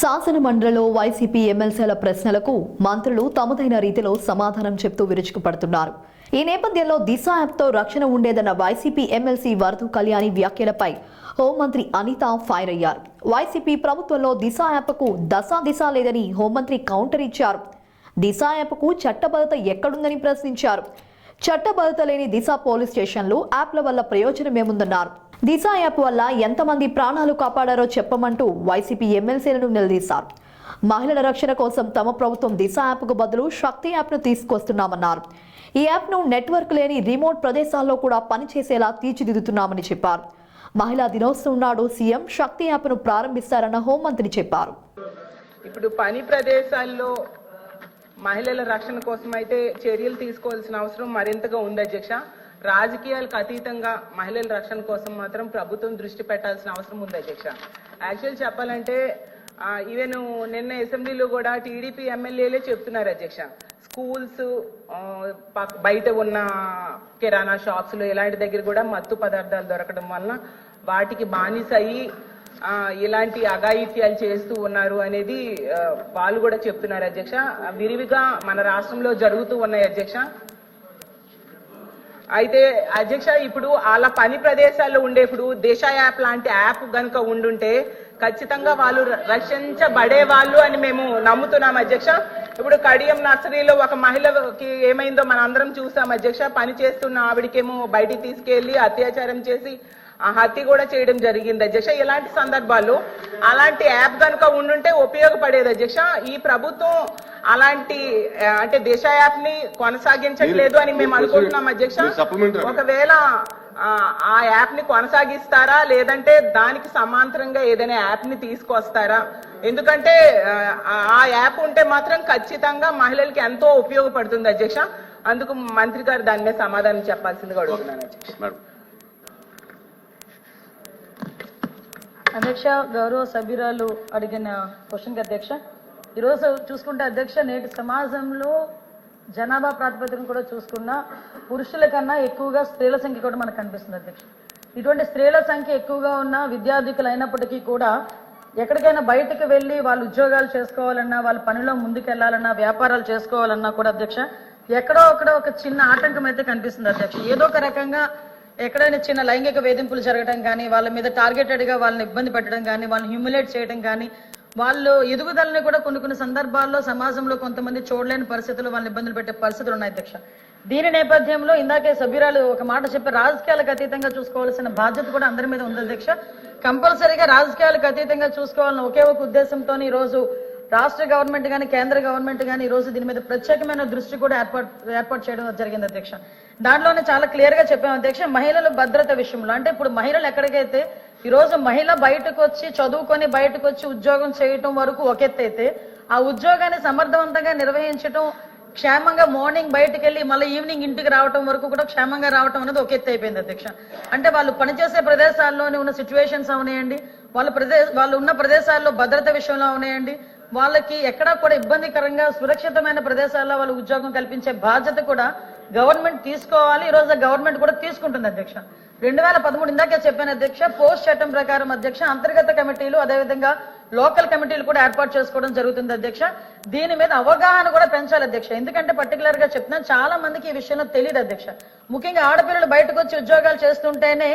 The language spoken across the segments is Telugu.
శాసన మండలిలో వైసీపీ ఎమ్మెల్సీల ప్రశ్నలకు మంత్రులు తమదైన రీతిలో సమాధానం చెప్తూ విరుచుకుపడుతున్నారు. ఈ నేపథ్యంలో దిశ యాప్తో రక్షణ ఉండేదన్న వైసీపీ ఎమ్మెల్సీ వరదు కళ్యాణి వ్యాఖ్యలపై హోంమంత్రి అనిత ఫైర్ అయ్యారు. వైసీపీ ప్రభుత్వంలో దిశ యాప్కు దశా దిశ లేదని హోంమంత్రి కౌంటర్ ఇచ్చారు. దిశ యాప్కు చట్టబద్ధత ఎక్కడుందని ప్రశ్నించారు. చట్టబద్ధత లేని దిశ పోలీస్ స్టేషన్లు యాప్ల వల్ల ప్రయోజనమేముందన్నారు. దిశ యాప్ వల్ల ఎంతమంది ప్రాణాలు కాపాడారో చెప్పమంటూ వైసీపీ ఎమ్మెల్సీలను నిలదీశారు. మహిళల రక్షణ కోసం తమ ప్రభుత్వం దిశ యాప్కు బదులు శక్తి యాప్ను తీసుకొస్తున్నామన్నారు. ఈ యాప్ను నెట్వర్క్ లేని రిమోట్ ప్రదేశాల్లో కూడా పనిచేసేలా తీర్చిదిద్దుతున్నామని చెప్పారు. మహిళా దినోత్సవం నాడు సీఎం శక్తి యాప్ను ప్రారంభిస్తారన్న హోంమంత్రి చెప్పారు. ఇప్పుడు పని ప్రదేశాల్లో మహిళల రక్షణ కోసం అయితే చర్యలు తీసుకోవాల్సిన అవసరం మరింతగా ఉంది అధ్యక్ష. రాజకీయాలకు అతీతంగా మహిళల రక్షణ కోసం మాత్రం ప్రభుత్వం దృష్టి పెట్టాల్సిన అవసరం ఉంది అధ్యక్ష. యాక్చువల్ చెప్పాలంటే ఈవెన్ నిన్న అసెంబ్లీలో కూడా టీడీపీ ఎమ్మెల్యేలే చెప్తున్నారు అధ్యక్ష. స్కూల్స్ బయట ఉన్న కిరాణా షాప్స్లో ఇలాంటి దగ్గర కూడా మత్తు పదార్థాలు దొరకడం వలన వాటికి బానిస అయ్యి ఇలాంటి అఘాయిత్యాలు చేస్తూ ఉన్నారు అనేది వాళ్ళు కూడా చెప్తున్నారు అధ్యక్ష. విరివిగా మన రాష్ట్రంలో జరుగుతూ ఉన్నాయి అధ్యక్ష. అయితే అధ్యక్ష ఇప్పుడు వాళ్ళ పని ప్రదేశాల్లో ఉండేప్పుడు దేశ యాప్ లాంటి యాప్ గనుక ఉండుంటే ఖచ్చితంగా వాళ్ళు రక్షించబడే వాళ్ళు అని మేము నమ్ముతున్నాం అధ్యక్ష. ఇప్పుడు కడియం నర్సరీలో ఒక మహిళకి ఏమైందో మనం అందరం చూసాం అధ్యక్ష. పని చేస్తున్న ఆవిడకేమో బయటికి తీసుకెళ్ళి అత్యాచారం చేసి హత్య కూడా చేయడం జరిగింది. అధ్యక్ష ఇలాంటి సందర్భాల్లో అలాంటి యాప్ కనుక ఉండుంటే ఉపయోగపడేది అధ్యక్ష? ఈ ప్రభుత్వం అలాంటి అంటే దిశ యాప్ని కొనసాగించట్లేదు అని మేము అనుకుంటున్నాం అధ్యక్ష. ఒకవేళ ఆ, యాప్ని కొనసాగిస్తారా? లేదంటే దానికి సమాంతరంగా ఏదైనా యాప్ని తీసుకొస్తారా? ఎందుకంటే ఆ, ఆ యాప్ ఉంటే మాత్రం ఖచ్చితంగా మహిళలకి ఎంతో ఉపయోగపడుతుంది అధ్యక్ష. అందుకు మంత్రి గారు దాని మీద సమాధానం చెప్పాల్సిందిగా అడుగుతున్నాను అధ్యక్ష. అధ్యక్ష గౌరవ సభ్యురాలు అడిగిన క్వశ్చన్కి అధ్యక్ష. ఈరోజు చూసుకుంటే అధ్యక్ష నేటి సమాజంలో జనాభా ప్రాతిపదికను కూడా చూసుకున్నా పురుషుల కన్నా ఎక్కువగా స్త్రీల సంఖ్య కూడా మనకు కనిపిస్తుంది అధ్యక్ష. ఇటువంటి స్త్రీల సంఖ్య ఎక్కువగా ఉన్న విద్యార్థికులు అయినప్పటికీ కూడా ఎక్కడికైనా బయటకు వెళ్ళి వాళ్ళు ఉద్యోగాలు చేసుకోవాలన్నా వాళ్ళ పనిలో ముందుకెళ్ళాలన్నా వ్యాపారాలు చేసుకోవాలన్నా కూడా అధ్యక్ష ఎక్కడో అక్కడ ఒక చిన్న ఆటంకం అయితే కనిపిస్తుంది అధ్యక్ష. ఏదో ఒక రకంగా ఎక్కడైనా చిన్న లైంగిక వేధింపులు జరగడం కానీ వాళ్ళ మీద టార్గెటెడ్గా వాళ్ళని ఇబ్బంది పెట్టడం కానీ వాళ్ళని హ్యూమిలేట్ చేయడం కానీ వాళ్ళు ఎదుగుదలని కూడా కొన్ని కొన్ని సందర్భాల్లో సమాజంలో కొంతమంది చూడలేని పరిస్థితులు వాళ్ళని ఇబ్బందులు పెట్టే పరిస్థితులు ఉన్నాయి అధ్యక్ష. దీని నేపథ్యంలో ఇందాకే సభ్యురాలు ఒక మాట చెప్పి రాజకీయాలకు అతీతంగా చూసుకోవాల్సిన బాధ్యత కూడా అందరి మీద ఉంది అధ్యక్ష. కంపల్సరీగా రాజకీయాలకు అతీతంగా చూసుకోవాలని ఒకే ఒక ఉద్దేశంతో ఈ రోజు రాష్ట్ర గవర్నమెంట్ కానీ కేంద్ర గవర్నమెంట్ కానీ ఈ రోజు దీని మీద ప్రత్యేకమైన దృష్టి కూడా ఏర్పాటు ఏర్పాటు చేయడం జరిగింది అధ్యక్ష. దాంట్లోనే చాలా క్లియర్గా చెప్పాం అధ్యక్ష మహిళల భద్రత విషయంలో. అంటే ఇప్పుడు మహిళలు ఎక్కడికైతే ఈరోజు మహిళ బయటకు వచ్చి చదువుకొని బయటకు వచ్చి ఉద్యోగం చేయటం వరకు ఒక ఎత్తు ఆ ఉద్యోగాన్ని సమర్థవంతంగా నిర్వహించటం క్షేమంగా మార్నింగ్ బయటకు వెళ్ళి మళ్ళీ ఈవినింగ్ ఇంటికి రావటం వరకు కూడా క్షేమంగా రావటం అనేది ఒక ఎత్తు అయిపోయింది అధ్యక్ష. అంటే వాళ్ళు పనిచేసే ప్రదేశాల్లోనే ఉన్న సిచ్యువేషన్స్ అవునాయండి వాళ్ళ ప్రదేశ వాళ్ళు ఉన్న ప్రదేశాల్లో భద్రత విషయంలో అవునాయండి వాళ్ళకి ఎక్కడా కూడా ఇబ్బందికరంగా సురక్షితమైన ప్రదేశాల్లో వాళ్ళు ఉద్యోగం కల్పించే బాధ్యత కూడా గవర్నమెంట్ తీసుకోవాలి. ఈ రోజు గవర్నమెంట్ కూడా తీసుకుంటుంది అధ్యక్ష. రెండు వేల పదమూడు ఇందాకే చెప్పాను అధ్యక్ష పోస్ట్ చట్టం ప్రకారం అధ్యక్ష అంతర్గత కమిటీలు అదేవిధంగా లోకల్ కమిటీలు కూడా ఏర్పాటు చేసుకోవడం జరుగుతుంది అధ్యక్ష. దీని మీద అవగాహన కూడా పెంచాలి అధ్యక్ష. ఎందుకంటే పర్టికులర్గా చెప్తున్నాను చాలా మందికి ఈ విషయంలో తెలియదు అధ్యక్ష. ముఖ్యంగా ఆడపిల్లలు బయటకు వచ్చి ఉద్యోగాలు చేస్తుంటేనే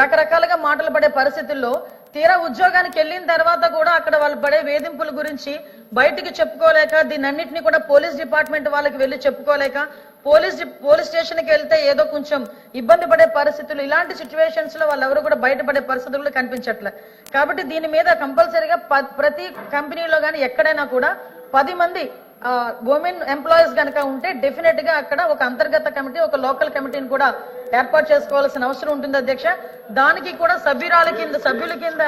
రకరకాలుగా మాటలు పడే పరిస్థితుల్లో తీరా ఉద్యోగానికి వెళ్ళిన తర్వాత కూడా అక్కడ వాళ్ళు పడే వేధింపుల గురించి బయటికి చెప్పుకోలేక దీని అన్నింటినీ కూడా పోలీస్ డిపార్ట్మెంట్ వాళ్ళకి వెళ్ళి చెప్పుకోలేక పోలీస్ పోలీస్ స్టేషన్కి వెళ్తే ఏదో కొంచెం ఇబ్బంది పడే పరిస్థితులు ఇలాంటి సిచ్యువేషన్స్లో వాళ్ళు ఎవరు కూడా బయటపడే పరిస్థితులు కనిపించట్లే. కాబట్టి దీని మీద కంపల్సరీగా ప- ప్రతి కంపెనీలో కానీ ఎక్కడైనా కూడా పది మంది ఉమెన్ ఎంప్లాయీస్ గనక ఉంటే డెఫినెట్గా అక్కడ ఒక అంతర్గత కమిటీ ఒక లోకల్ కమిటీని కూడా ఏర్పాటు చేసుకోవాల్సిన అవసరం ఉంటుంది అధ్యక్ష. దానికి కూడా సభ్యురాల కింద సభ్యుల కింద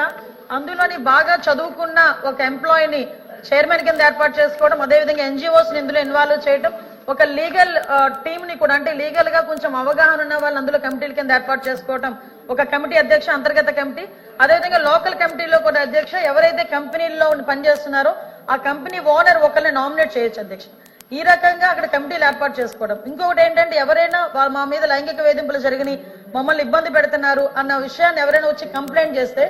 అందులోని బాగా చదువుకున్న ఒక ఎంప్లాయీని చైర్మన్ కింద ఏర్పాటు చేసుకోవడం అదేవిధంగా ఎన్జిఓస్ ఇందులో ఇన్వాల్వ్ చేయడం ఒక లీగల్ టీమ్ని కూడా అంటే లీగల్గా కొంచెం అవగాహన ఉన్న వాళ్ళు అందులో కమిటీల కింద ఏర్పాటు చేసుకోవడం ఒక కమిటీ అధ్యక్ష అంతర్గత కమిటీ. అదేవిధంగా లోకల్ కమిటీలో కూడా అధ్యక్ష ఎవరైతే కంపెనీల్లో పనిచేస్తున్నారో ఆ కంపెనీ ఓనర్ ఒకరిని నామినేట్ చేయొచ్చు అధ్యక్ష. ఈ రకంగా అక్కడ కమిటీలు ఏర్పాటు చేసుకోవడం. ఇంకొకటి ఏంటంటే ఎవరైనా వా- మా మీద లైంగిక వేధింపులు జరిగినాయి మమ్మల్ని ఇబ్బంది పెడుతున్నారు అన్న విషయాన్ని ఎవరైనా వచ్చి కంప్లైంట్ చేస్తే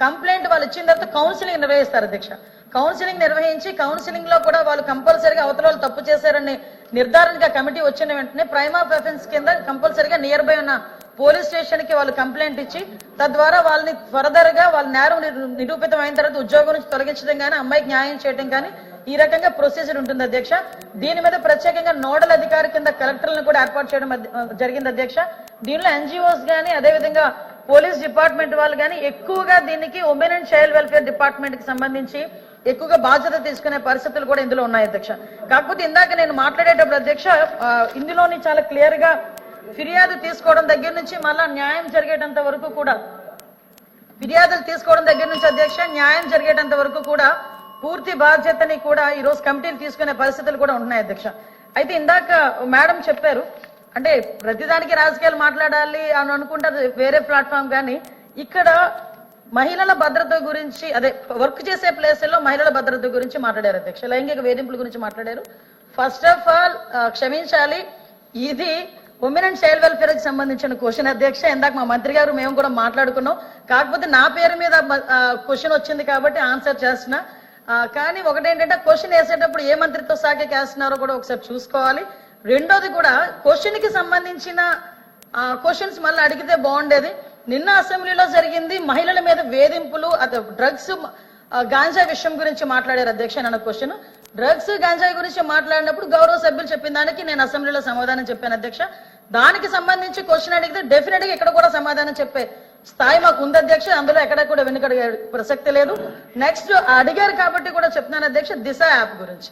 కంప్లైంట్ వాళ్ళు ఇచ్చిన తర్వాత కౌన్సిలింగ్ నిర్వహిస్తారు అధ్యక్ష. కౌన్సిలింగ్ నిర్వహించి కౌన్సిలింగ్లో కూడా వాళ్ళు కంపల్సరీగా అవతల వాళ్ళు తప్పు చేశారని నిర్ధారణగా కమిటీ వచ్చిన వెంటనే ప్రైమ్ ఆఫ్ అఫెన్స్ కింద కంపల్సరీగా నియర్ బై ఉన్న పోలీస్ స్టేషన్కి వాళ్ళు కంప్లైంట్ ఇచ్చి తద్వారా వాళ్ళని ఫర్దర్గా వాళ్ళ నేరం నిరూపితం అయిన తర్వాత ఉద్యోగం నుంచి తొలగించడం కానీ అమ్మాయికి న్యాయం చేయడం కానీ ఈ రకంగా ప్రొసీజర్ ఉంటుంది అధ్యక్ష. దీని మీద ప్రత్యేకంగా నోడల్ అధికారి కింద కలెక్టర్లను కూడా ఏర్పాటు చేయడం జరిగింది అధ్యక్ష. దీనిలో ఎన్జిఓస్ కానీ అదేవిధంగా పోలీస్ డిపార్ట్మెంట్ వాళ్ళు కానీ ఎక్కువగా దీనికి ఉమెన్ అండ్ చైల్డ్ వెల్ఫేర్ డిపార్ట్మెంట్కి సంబంధించి ఎక్కువగా బాధ్యత తీసుకునే పరిస్థితులు కూడా ఇందులో ఉన్నాయి అధ్యక్ష. కాకపోతే ఇందాక నేను మాట్లాడేటప్పుడు అధ్యక్ష ఇందులోని చాలా క్లియర్గా ఫిర్యాదు తీసుకోవడం దగ్గర నుంచి మళ్ళా న్యాయం జరిగేటంత వరకు కూడా ఫిర్యాదులు తీసుకోవడం దగ్గర నుంచి అధ్యక్ష న్యాయం జరిగేటంత వరకు కూడా పూర్తి బాధ్యతని కూడా ఈ రోజు కమిటీలు తీసుకునే పరిస్థితులు కూడా ఉన్నాయి అధ్యక్ష. అయితే ఇందాక మేడం చెప్పారు అంటే ప్రతిదానికి రాజకీయాలు మాట్లాడాలి అని అనుకుంటారు వేరే ప్లాట్ఫామ్ కానీ ఇక్కడ మహిళల భద్రత గురించి అదే వర్క్ చేసే ప్లేసుల్లో మహిళల భద్రత గురించి మాట్లాడారు అధ్యక్ష. లైంగిక వేధింపుల గురించి మాట్లాడారు. ఫస్ట్ ఆఫ్ ఆల్ క్షమించాలి. ఇది ఉమెన్ అండ్ చైల్డ్ వెల్ఫేర్కి సంబంధించిన క్వశ్చన్ అధ్యక్ష ఇందాక మా మంత్రి గారు మేము కూడా మాట్లాడుకున్నాం. కాకపోతే నా పేరు మీద క్వశ్చన్ వచ్చింది కాబట్టి ఆన్సర్ చేస్తున్నా. కానీ ఒకటేంటంటే క్వశ్చన్ వేసేటప్పుడు ఏ మంత్రిత్వ శాఖకి వేస్తున్నారో కూడా ఒకసారి చూసుకోవాలి. రెండోది కూడా క్వశ్చన్కి సంబంధించిన క్వశ్చన్స్ మళ్ళీ అడిగితే బాగుండేది. నిన్న అసెంబ్లీలో జరిగింది మహిళల మీద వేధింపులు అదే డ్రగ్స్ గాంజా విషయం గురించి మాట్లాడారు అధ్యక్ష నన్న క్వశ్చన్ డ్రగ్స్ గాంజాయి గురించి మాట్లాడినప్పుడు గౌరవ సభ్యులు చెప్పిన దానికి నేను అసెంబ్లీలో సమాధానం చెప్పాను అధ్యక్ష. దానికి సంబంధించి క్వశ్చన్ అడిగితే డెఫినెట్గా ఇక్కడ కూడా సమాధానం చెప్పే స్థాయి మాకు ఉంది అధ్యక్ష. అందులో ఎక్కడ కూడా వెనుకడిగే ప్రసక్తి లేదు. నెక్స్ట్ అడిగారు కాబట్టి కూడా చెప్తున్నాను అధ్యక్ష దిశ యాప్ గురించి.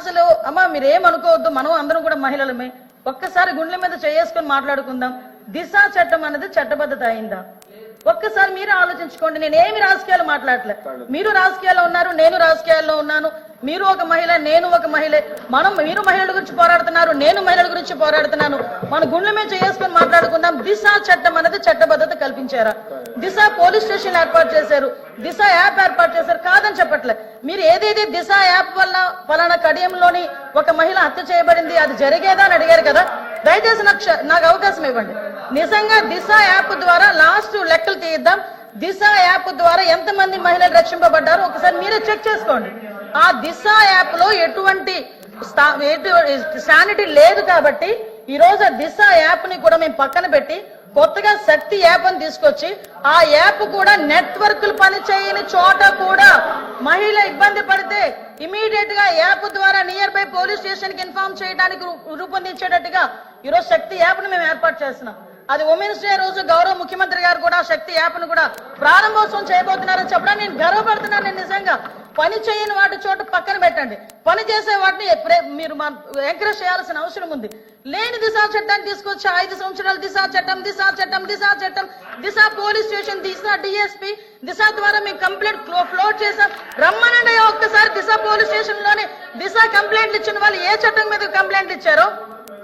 అసలు అమ్మా మీరేం అనుకోవద్దు మనం అందరం కూడా మహిళలమే. ఒక్కసారి గుండెల మీద చేసుకొని మాట్లాడుకుందాం. దిశ చట్టం అనేది చట్టబద్ధత అయిందా? ఒక్కసారి మీరు ఆలోచించుకోండి. నేను ఏమి రాజకీయాలు మాట్లాడలేదు మీరు రాజకీయాల్లో ఉన్నారు నేను రాజకీయాల్లో ఉన్నాను. మీరు ఒక మహిళ నేను ఒక మహిళ. మనం మీరు మహిళల గురించి పోరాడుతున్నారు నేను మహిళల గురించి పోరాడుతున్నాను. మన గుండెల మీద చేసుకొని మాట్లాడుకుందాం. దిశ చట్టం అనేది చట్టబద్ధత కల్పించారా. దిశ పోలీస్ స్టేషన్ ఏర్పాటు చేశారు. దిశ యాప్ ఏర్పాటు చేశారు. కాదని చెప్పట్లే. మీరు ఏదేది దిశ యాప్ వల్ల ఫలానా కడియంలోని ఒక మహిళ హత్య చేయబడింది అది జరిగేదా అని అడిగారు కదా? దయచేసి నాకు నాకు అవకాశం ఇవ్వండి. నిజంగా దిశ యాప్ ద్వారా లాస్ట్ లెక్కలు తీద్దాం. దిశ యాప్ ద్వారా ఎంతమంది మహిళలు రక్షింపబడ్డారో ఒకసారి మీరే చెక్ చేసుకోండి. ఆ దిశ యాప్లో ఎటువంటి శానిటీ లేదు కాబట్టి ఈ రోజు దిశ యాప్ని కూడా మేము పక్కన పెట్టి కొత్తగా శక్తి యాప్ అని తీసుకొచ్చి ఆ యాప్ కూడా నెట్వర్క్లు పనిచేయని చోట కూడా మహిళ ఇబ్బంది పడితే ఇమీడియట్గా యాప్ ద్వారా నియర్ బై పోలీస్ స్టేషన్కి ఇన్ఫార్మ్ చేయడానికి రూ- రూపొందించేటట్టుగా ఈరోజు శక్తి యాప్ని మేము ఏర్పాటు చేస్తున్నాం. అది ఉమెన్స్ డే రోజు గౌరవ ముఖ్యమంత్రి గారు కూడా శక్తి యాప్ను కూడా ప్రారంభోత్సవం చేయబోతున్నారని చెప్పడం నేను గర్వపడుతున్నాను. నేను నిజంగా పని చేయని వాటి చోట పక్కన పెట్టండి. పని చేసే వాటిని మీరు ఎంకరేజ్ చేయాల్సిన అవసరం ఉంది. లేని దిశా చట్టాన్ని తీసుకొచ్చి ఐదు సంవత్సరాలు దిశా చట్టం దిశా చట్టం దిశా చట్టం Disha police station Disha DSP Disha ద్వారా మేము కంప్లైంట్ ఫ్లోట్ చేసాం రమ్మనండి ఒక్కసారి దిశ పోలీస్ స్టేషన్లోనే దిశ కంప్లైంట్లు ఇచ్చిన వాళ్ళు ఏ చట్టం మీద కంప్లైంట్ ఇచ్చారో?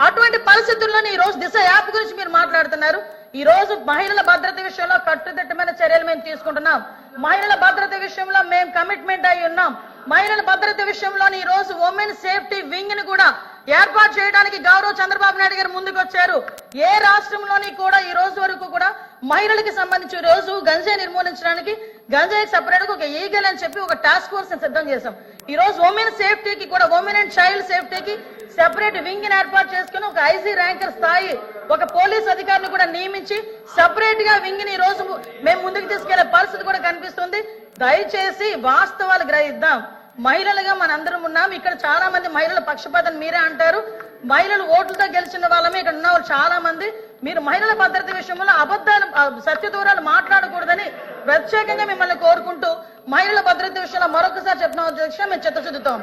అటువంటి పరిస్థితుల్లోనే ఈ రోజు దిశ యాప్ గురించి మీరు మాట్లాడుతున్నారు. ఈ రోజు మహిళల భద్రత విషయంలో కట్టుదిట్టమైన చర్యలు మేము తీసుకుంటున్నాం. మహిళల భద్రత విషయంలో మేము కమిట్మెంట్ అయి ఉన్నాం. మహిళల భద్రత విషయంలో ఈ రోజు ఉమెన్ సేఫ్టీ వింగ్ని కూడా ఏర్పాటు చేయడానికి గౌరవ చంద్రబాబు నాయుడు గారు ముందుకు వచ్చారు ఏ రాష్ట్రంలోని కూడా ఈ రోజు వరకు కూడా మహిళలకి సంబంధించి రోజు గంజాయి నిర్మూలించడానికి గంజాయి సపరేట్గా ఒక ఈగల్ అని చెప్పి ఒక టాస్క్ ఫోర్స్ని సిద్ధం చేశాం. ఈ రోజు ఉమెన్ సేఫ్టీకి కూడా ఉమెన్ అండ్ చైల్డ్ సేఫ్టీకి సెపరేట్ వింగ్ ఏర్పాటు చేసుకుని ఒక ఐసీ ర్యాంకర్ స్థాయి ఒక పోలీస్ అధికారిని కూడా నియమించి సపరేట్గా వింగ్ని రోజు మేము ముందుకు తీసుకెళ్ళే పరిస్థితి కూడా కనిపిస్తుంది. దయచేసి వాస్తవాలు గ్రహిద్దాం. మహిళలుగా మనందరం ఉన్నాం. ఇక్కడ చాలా మంది మహిళల పక్షపాతం మీరే అంటారు. మహిళలు ఓట్లతో గెలిచిన వాళ్ళమే ఇక్కడ ఉన్న చాలా మంది మీరు మహిళల భద్రత విషయంలో అబద్ధాలు సత్యదూరాలు సత్య దూరాలు మాట్లాడకూడదని ప్రత్యేకంగా మిమ్మల్ని కోరుకుంటూ మహిళల భద్రత విషయంలో మరొకసారి చెప్పిన అధ్యక్ష మేము చిత్తశుద్ధితో